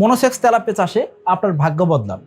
Monosex তেলাপে চাষে আপনার ভাগ্য বদলান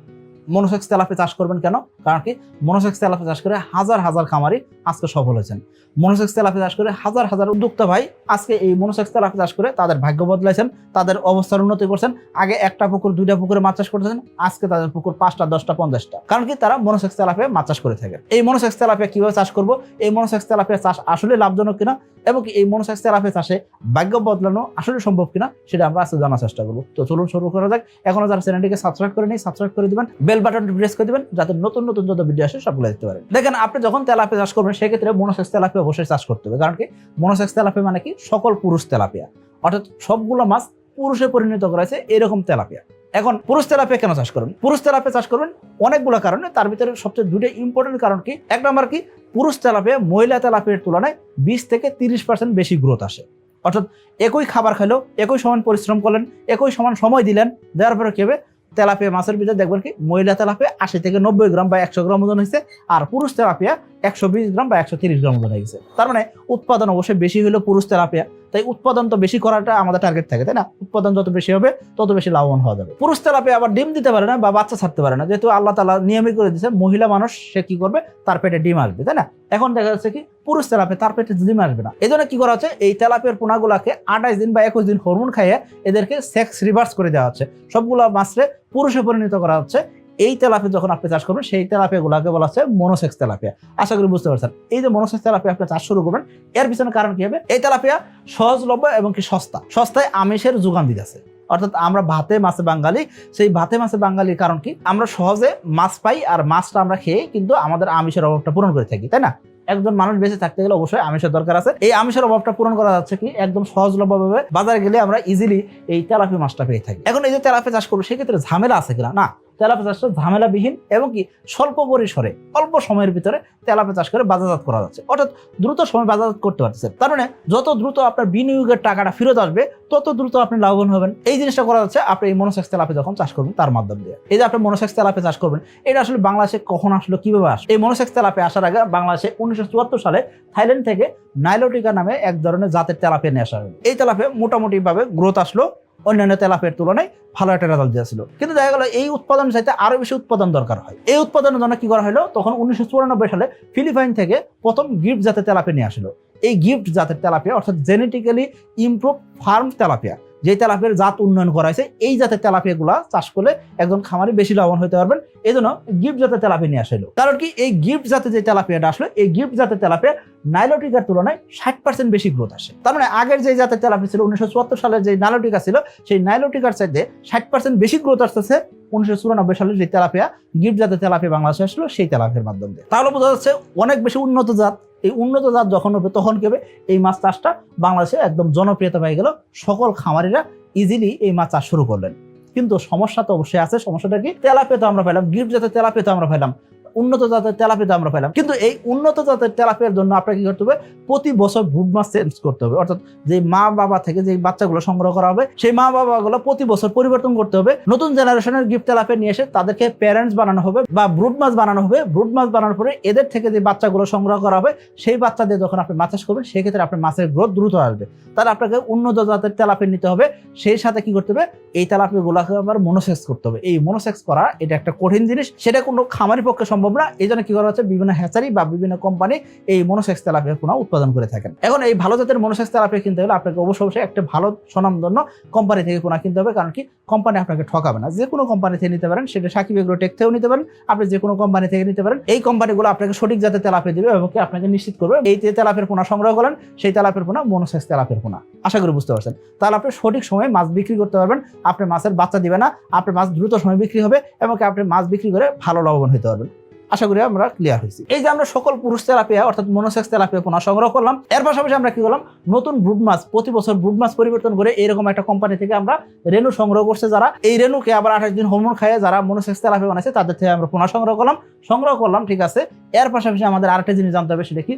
মনোসেক্স তেলাপে চাষ করবেন কেন? কারণ কি? মনোসেক্স তেলাপে চাষ করে হাজার হাজার খামারি আজকে সফল হয়েছেন। মনোসেক্স তেলাপে চাষ করে হাজার হাজার উদ্যোক্তা ভাই আজকে এই মনোসেক্স তেলাপে চাষ করে তাদের ভাগ্য বদলাইছেন, তাদের অবস্থার উন্নতি করছেন। আগে একটা পুকুর, দুইটা পুকুরে মাছ চাষ করতেছেন আজকে তাদের পুকুর পাঁচটা, দশটা, পঞ্চাশটা। কারণ কি? তারা মনোসেক্স তেলাপে মাছ চাষ করে থাকে। এই মনোসেক্স তেলাপে কীভাবে চাষ করব? এই মনোসেক্স তেলাপে চাষ আসলে লাভজনক কিনা? এবং এই মনোসেক্স তেলাপে চাষে ভাগ্য বদলানো আসলে সম্ভব কিনা সেটা আমরা আজকে জানার চেষ্টা করব। তো চলুন শুরু করা যাক। এখনও যারা চ্যানেলটিকে সাবস্ক্রাইব করে নেই সাবস্ক্রাইব করে দিবেন বেল বাটনটি প্রেস করে দিবেন, যাতে নতুন নতুন যত ভিডিও আসে সবগুলো দেখতে পারেন। দেখেন, আপনি যখন তেলাপে চাষ করবেন, সেক্ষেত্রে মনোসেক্স তেলাপে অবশ্যই চাষ করতে হবে। কারণ কি? মনোসেক্স তেলাপে মানে কি? সকল পুরুষ তেলাপিয়া। অর্থাৎ সবগুলো মাছ পুরুষে পরিণত করা হয়েছে এরকম তেলাপিয়া। এখন পুরুষ তেলাপিয়া কেন চাষ করবেন পুরুষ তেলাপে চাষ করবেন অনেকগুলো কারণে। তার ভিতরে সবচেয়ে দুটো ইম্পর্টেন্ট কারণ কি? এক নম্বর কি? পুরুষ তেলাপিয়া মহিলা তেলাপিয়ার তুলনায় বিশ থেকে তিরিশ পার্সেন্ট বেশি গ্রোথ আসে। অর্থাৎ একই খাবার খাইলো একই সমান পরিশ্রম করলেন, একই সমান সময় দিলেন, দেওয়ার পরে কি হবে? তেলাপিয়া মাছের ভিতরে দেখবেন কি? মহিলা তেলাপিয়া আশি থেকে নব্বই গ্রাম বা একশো গ্রাম ওজন হয়েছে, আর পুরুষ তেলাপিয়া একশো বিশ গ্রাম বা একশো তিরিশ গ্রাম ওজন গেছে তার মানে উৎপাদন অবশ্যই বেশি হলো পুরুষ তেলাপিয়া, তাই উৎপাদন তো বেশি করাটা আমাদের টার্গেট থাকে, তাই না? উৎপাদন যত বেশি হবে, তত বেশি লাভবান হওয়া যাবে। পুরুষ তেলাপিয়া আবার ডিম দিতে পারে না বা বাচ্চা ছাড়তে পারে না, যেহেতু আল্লাহ তালা নিয়মিত করে দিচ্ছে মহিলা মানুষ সে কি করবে? তার পেটে ডিম আসবে, তাই না? এখন দেখা যাচ্ছে কি, পুরুষ তেলাপে তার পেটে ডিম আসবে না। এই জন্য কি করা হচ্ছে, এই তেলাপের পোনাগুলাকে আঠাইশ দিন বা একুশ দিন হরমোন খাইয়ে এদেরকে সেক্স রিভার্স করে দেওয়া হচ্ছে। সবগুলো মাছরে পুরুষে পরিণত করা হচ্ছে। এই তেলাপে যখন আপনি চাষ করবেন, সেই তেলাপিয়া গুলাকে বলা হচ্ছে মনোসেক্স তেলাপিয়া আশা করি বুঝতে পারছেন। এই যে মনোসেক্স তেলাপিয়া আপনি চাষ শুরু করবেন, এর পিছনে কারণ কি হবে? এই তেলাপিয়া সহজলভ্য এবং কি সস্তা। সস্তায় আমিষের যোগান দিতেছে অর্থাৎ আমরা ভাতে মাছে বাঙালি, সেই ভাতে মাছে বাঙালির কারণ কি? আমরা সহজে মাছ পাই আর মাছটা আমরা খেয়ে কিন্তু আমাদের আমিষের অভাবটা পূরণ করে থাকি, তাই না? একজন মানুষ বেঁচে থাকতে গেলে অবশ্যই আমিষের দরকার আছে। এই আমিষের অভাবটা পূরণ করা যাচ্ছে কি? একদম সহজলভ্যভাবে বাজারে গেলে আমরা ইজিলি এই তেলাপি মাছটা পেয়ে থাকি। এখন এই যে তেলাপি চাষ করব, সেক্ষেত্রে ঝামেলা আছে কিনা? না। তেলাপি চাষটা ঝামেলাবিহীন এবং কি স্বল্প পরিসরে, অল্প সময়ের ভিতরে তেলাপি চাষ করে বাজারজাত করা যাচ্ছে। অর্থাৎ দ্রুত সময় বাজারজাত করতে পারছে তার মানে যত দ্রুত আপনার বিনিয়োগের টাকাটা ফেরত আসবে, তত দ্রুত আপনি লাভবান হবেন। এই জিনিসটা করা যাচ্ছে আপনি এই মনোসেক্স তেলাপি যখন চাষ করবেন তার মাধ্যম দিয়ে। এই যে আপনি মনোসেক্স তেলাপি চাষ করবেন, এটা আসলে বাংলাদেশে কখন আসলো, কীভাবে আসলো? এই মনোসেক্স তেলাপি আসার আগে বাংলাদেশে উনিশশো চুয়াত্তর সালে থাইল্যান্ড থেকে নাইলোটিকা নামে এক ধরনের জাতের তেলাপিয়া নিয়ে আসা হলো। এই তেলাপে মোটামুটিভাবে গ্রোথ আসলো অন্যান্য তেলাপের তুলনায় ভালো একটা রেজাল্ট দিয়েছিল। কিন্তু দেখা গেল এই উৎপাদন চাইতে আরও বেশি উৎপাদন দরকার হয়। এই উৎপাদনের জন্য কি করা হলো? তখন উনিশশো চুরানব্বই সালে ফিলিপাইন থেকে প্রথম গিফট জাতের তেলাপিয়া নিয়ে আসলো। এই গিফট জাতের তেলাপিয়া, অর্থাৎ জেনেটিক্যালি ইমপ্রুভ ফার্ম তেলাপিয়া যে তেলাপিয়ার জাত উন্নয়ন করা হয়েছে, এই জাতের তেলাপিয়াগুলা চাষ করলে একজন খামারি বেশি লাভবান হতে পারবেন। এই জন্য গিফট জাতের তেলাপিয়া নিয়ে আসলো কারণ কি, এই গিফট জাতের যে তেলাপিয়াটা আসলো, এই গিফট জাতের তেলাপিয়া নাইলোটিকার তুলনায় ষাট পার্সেন্ট বেশি গ্রোথ আসে। তার মানে আগের যে জাতের তেলাপি ছিল, উনিশশো চুয়াত্তর সালের যে নাইলোটিকা ছিল, সেই নাইলোটিকার চাইতে ষাট পার্সেন্ট বেশি গ্রোথ আসতেছে উনিশশো চুরানব্বই সালের যে তেলাপিয়া, গিফট জাতের তেলাপিয়া বাংলাদেশে আসলো, সেই তেলাপিয়ার মাধ্যমে। তাহলে বোঝা যাচ্ছে অনেক বেশি উন্নত জাত এই উন্নত জাত যখন হবে, তখন কেবে এই মাছ চাষটা বাংলাদেশে একদম জনপ্রিয়তা পেয়ে গেল। সকল খামারিরা ইজিলি এই মাছ চাষ শুরু করলেন। কিন্তু সমস্যা তো অবশ্যই আছে, সমস্যাটা কি? তেলাপিয়া তো আমরা পেলাম গিফট যাতে তেলাপিয়া তো আমরা পেলাম উন্নত জাতের তেলাপিয়া আমরা পেলাম কিন্তু এই উন্নত জাতের তেলাপিয়ার জন্য আপনাকে কি করতে হবে? প্রতি বছর ব্রুড মাছ চেঞ্জ করতে হবে। অর্থাৎ যে মা বাবা থেকে যে বাচ্চাগুলো সংগ্রহ করা হবে, সেই মা বাবাগুলো প্রতি বছর পরিবর্তন করতে হবে। নতুন জেনারেশনের গিফট তেলাপিয়া নিয়ে এসে তাদেরকে প্যারেন্টস বানানো হবে বা ব্রুড মাছ বানানো হবে। ব্রুড মাছ বানানোর পরে এদের থেকে যে বাচ্চাগুলো সংগ্রহ করা হবে, সেই বাচ্চা দিয়ে যখন আপনি মাছ চাষ করবেন সেক্ষেত্রে আপনার মাছের গ্রোথ দ্রুত আসবে। তাহলে আপনাকে উন্নত জাতের তেলাপিয়া নিতে হবে। সেই সাথে কি করতে হবে? এই তেলাপিয়াগুলোকে আবার মনোসেক্স করতে হবে। এই মনোসেক্স করা, এটা একটা কঠিন জিনিস। সেটা কোনো খামারি পক্ষে সম্ভব না এই জন্য কি করা হচ্ছে, বিভিন্ন হ্যাচারি বা বিভিন্ন কোম্পানি এই মনোসেক্স তেলাপিয়ার পোনা উৎপাদন করে থাকেন। এখন এই ভালো জাতের মনোসেক্স তেলাপিয়া কিনতে হলে আপনাকে অবশ্যই অবশ্যই একটা ভালো স্বনামধন্য কোম্পানি থেকে পোনা কিনতে হবে। কারণ কি কোম্পানি আপনাকে ঠকাবে না। যে কোনো কোম্পানি থেকে নিতে পারেন, সেটা সাকিব এগ্রো টেক থেকেও নিতে পারেন। আপনি যে কোনো কোম্পানি থেকে নিতে পারেন। এই কোম্পানিগুলো আপনাকে সঠিক জাতের তেলাপিয়া দেবে এবং আপনাকে নিশ্চিত করবে। এই যে তেলাপের পোনা সংগ্রহ করেন সেই তেলাপের পোনা মনোসেক্স তেলাপের পোনা। আশা করি বুঝতে পারছেন। তাহলে আপনি সঠিক সময়ে মাছ বিক্রি করতে পারবেন। আপনার মাছের বাচ্চা দিবে না। আপনার মাছ দ্রুত সময় বিক্রি হবে এবং আপনি মাছ বিক্রি করে ভালো লাভবান হতে পারবেন। আশা করি আমরা ক্লিয়ার হয়েছি। এই যে আমরা সকল পুরুষ তেলাপিয়া, অর্থাৎ মনোসেক্স তেলাপিয়া পোনা সংগ্রহ করলাম, এর পাশাপাশি আমরা কি করলাম? নতুন ব্রুড মাছ, প্রতি বছর ব্রুড মাছ পরিবর্তন করে এরকম একটা কোম্পানি থেকে আমরা রেনু সংগ্রহ করছে যারা। এই রেনুকে আবার আঠাশ দিন হরমোন খায় যারা মনোসেক্স তেলাপিয়া বানাইছে, তাদের থেকে আমরা পোনা সংগ্রহ করলাম। সংগ্রহ করলাম, ঠিক আছে। এর পাশাপাশি আমাদের আরেকটা জিনিস জানতে হবে, সেটা কি?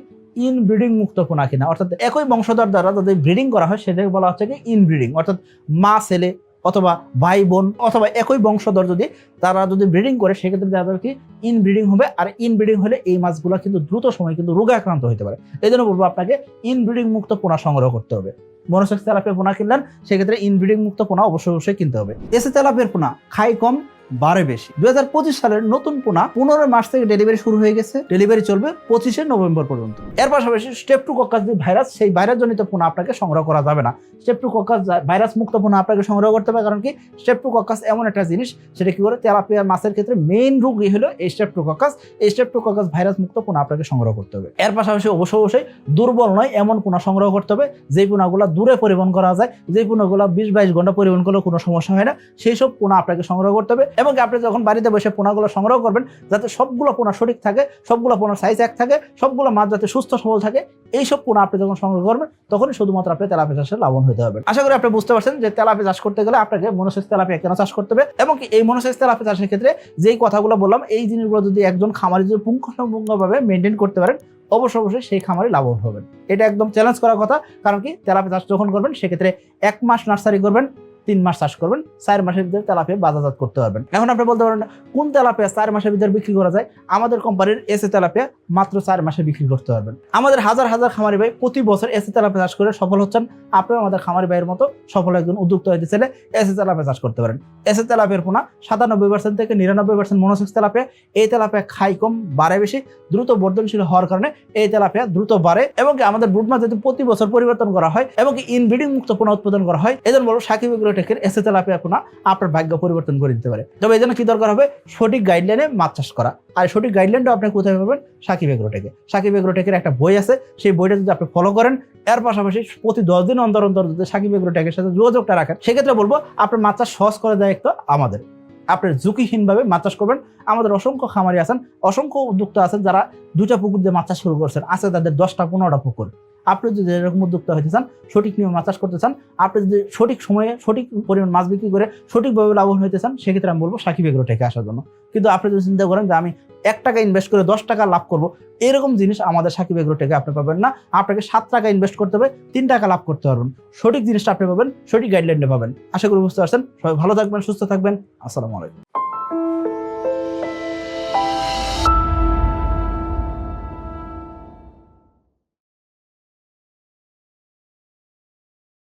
ইনব্রিডিং মুক্ত পোনা কিনা। অর্থাৎ একই বংশধর দ্বারা যদি ব্রিডিং করা হয়, সেটাকে বলা হচ্ছে কি ইনব্রিডিং অর্থাৎ মা, ছেলে অথবা ভাই, বোন অথবা একই বংশধর যদি তারা যদি ব্রিডিং করে, সেক্ষেত্রে তাদের কি ইন ব্রিডিং হবে আর ইনব্রিডিং হলে এই মাছগুলো কিন্তু দ্রুত সময় কিন্তু রোগে আক্রান্ত হতে পারে। এই জন্য বলব আপনাকে ইনব্রিডিং মুক্ত পোনা সংগ্রহ করতে হবে। মনোসেক্স তেলাপিয়া পোনা কিনলেন, সেক্ষেত্রে ইনব্রিডিং মুক্ত পোনা অবশ্যই অবশ্যই কিনতে হবে। এসে তেলাপিয়ার পোনা, খাই কম বারে বেশি। দু হাজার পঁচিশ সালের নতুন পোনা পনেরো মাস থেকে ডেলিভারি শুরু হয়ে গেছে। ডেলিভারি চলবে পঁচিশে নভেম্বর পর্যন্ত। এর পাশাপাশি স্টেপ টু কক্কাস যে ভাইরাস সেই ভাইরাস জনিত পোনা আপনাকে সংগ্রহ করা যাবে না। স্টেপ টু কক্কাস ভাইরাস মুক্ত পোনা আপনাকে সংগ্রহ করতে হবে, কারণ কি স্টেপ টু কক্কাস এমন একটা জিনিস, সেটা কি করে? তেলাপিয়া মাছের ক্ষেত্রে মেইন রোগই হলো এই স্টেপ টু কক্কাস এই স্টেপ টু কক্কাস ভাইরাস মুক্ত পোনা আপনাকে সংগ্রহ করতে হবে। এর পাশাপাশি অবশ্যই অবশ্যই দুর্বল নয়, এমন পোনা সংগ্রহ করতে হবে, যেই পোনাগুলো দূরে পরিবহন করা যায়, যেই পোনাগুলো বিশ বাইশ ঘণ্টা পরিবহন করলে কোনো সমস্যা হয় না, সেই সব পোনা আপনাকে সংগ্রহ করতে হবে। এবং আপনি যখন বাড়িতে বসে পোনাগুলো সংগ্রহ করবেন, যাতে সবগুলো পোনা সঠিক থাকে, সবগুলো পোনার সাইজ এক থাকে, সবগুলো মাছ যাতে সুস্থ সবল থাকে, এইসব পোনা আপনি যখন সংগ্রহ করবেন, তখনই শুধুমাত্র আপনি তেলাপিয়া চাষে লাভবান হতে হবে আশা করি আপনি বুঝতে পারছেন যে তেলাপিয়া চাষ করতে গেলে আপনাকে মনোসেক্স তেলাপিয়া কেন চাষ করতে হবে, এবং এই মনোসেক্স তেলাপিয়া চাষের ক্ষেত্রে যেই কথাগুলো বললাম, এই জিনিসগুলো যদি একজন খামারি যদি পুঙ্খানুপুঙ্খভাবে মেনটেন করতে পারেন, অবশ্যই অবশ্যই সেই খামারে লাভবান হবেন। এটা একদম চ্যালেঞ্জ করার কথা, কারণ কি তেলাপিয়া চাষ যখন করবেন, সেক্ষেত্রে এক মাস নার্সারি করবেন তিন মাস চাষ করবেন, চার মাসের ভিতরে তেলাপিয়া বাজারজাত করতে পারবেন। এখন আপনি বলতে পারেন, কোন তেলাপিয়া চার মাসের ভিতরে বিক্রি করা যায়? আমাদের কোম্পানির এসে তেলাপিয়া মাত্র চার মাসে বিক্রি করতে পারবেন। আমাদের হাজার হাজার খামারি ভাই প্রতি বছর এসে তেলাপিয়া চাষ করে সফল হচ্ছেন। আপনিও আমাদের খামারি ভাইয়ের মতো সফল একজন উদ্যোক্তা হতে চাইলে এসে তেলাপিয়া চাষ করতে পারেন। এসে তেলাপিয়ার পোনা সাতানব্বই পার্সেন্ট থেকে নিরানব্বই পার্সেন্ট মনোসেক্স তেলাপিয়া। এই তেলাপিয়া খাই কম, বাড়ে বেশি, দ্রুত বর্ধনশীল হওয়ার কারণে এই তেলাপিয়া দ্রুত বাড়ে এবং আমাদের মাছ যদি প্রতি বছর পরিবর্তন করা হয় এবং ইনব্রিডিং মুক্ত পোনা উৎপাদন করা হয়, এজন্য বলব সাকিব এগ্রোটেকের এসে তেলাপিয়া পোনা আপনার ভাগ্য পরিবর্তন করে দিতে পারে। তবে এই জন্য কি দরকার হবে? সঠিক গাইডলাইনে মাছ চাষ করা। আর সঠিক গাইডলাইনটা আপনি কোথায় পাবেন? সাকিব এগ্রোটেকে সাকিব এগ্রোটেকের একটা বই আছে, সেই বইটা যদি আপনি ফলো করেন, এর পাশাপাশি প্রতি দশ দিন অন্তর অন্তর যদি সাকিব এগ্রোটেকের সাথে যোগাযোগটা রাখেন, সেক্ষেত্রে বলব, আপনার মাছ চাষ সহজ করে দেয় একটা আমাদের। আপনি ঝুঁকিহীনভাবে মাছ চাষ করবেন। আমাদের অসংখ্য খামারি আছেন, অসংখ্য উদ্যোক্তা আছেন, যারা দুটা পুকুর দিয়ে মাছ চাষ শুরু করছেন। আছে তাদের দশটা, পনেরোটা পুকুর। আপনি যদি এরকম উদ্যোক্তা হতে চান, সঠিক নিয়মে মাছ চাষ করতে চান, আপনি যদি সঠিক সময়ে সঠিক পরিমাণ মাছ বিক্রি করে সঠিকভাবে লাভবান হতে চান, সেক্ষেত্রে আমি বলব সাকিব এগ্রো থেকে আসার জন্য। কিন্তু আপনি যদি চিন্তা করেন যে আমি এক টাকা ইনভেস্ট করে দশ টাকা লাভ করব, এরকম জিনিস আমাদের সাকিব এগ্রো থেকে আপনি পাবেন না। আপনাকে সাত টাকা ইনভেস্ট করতে হবে, তিন টাকা লাভ করতে পারবেন। সঠিক জিনিসটা আপনি পাবেন, সঠিক গাইডলাইনটা পাবেন। আশা করি বুঝতে পারছেন। সবাই ভালো থাকবেন, সুস্থ থাকবেন। আসসালামু আলাইকুম।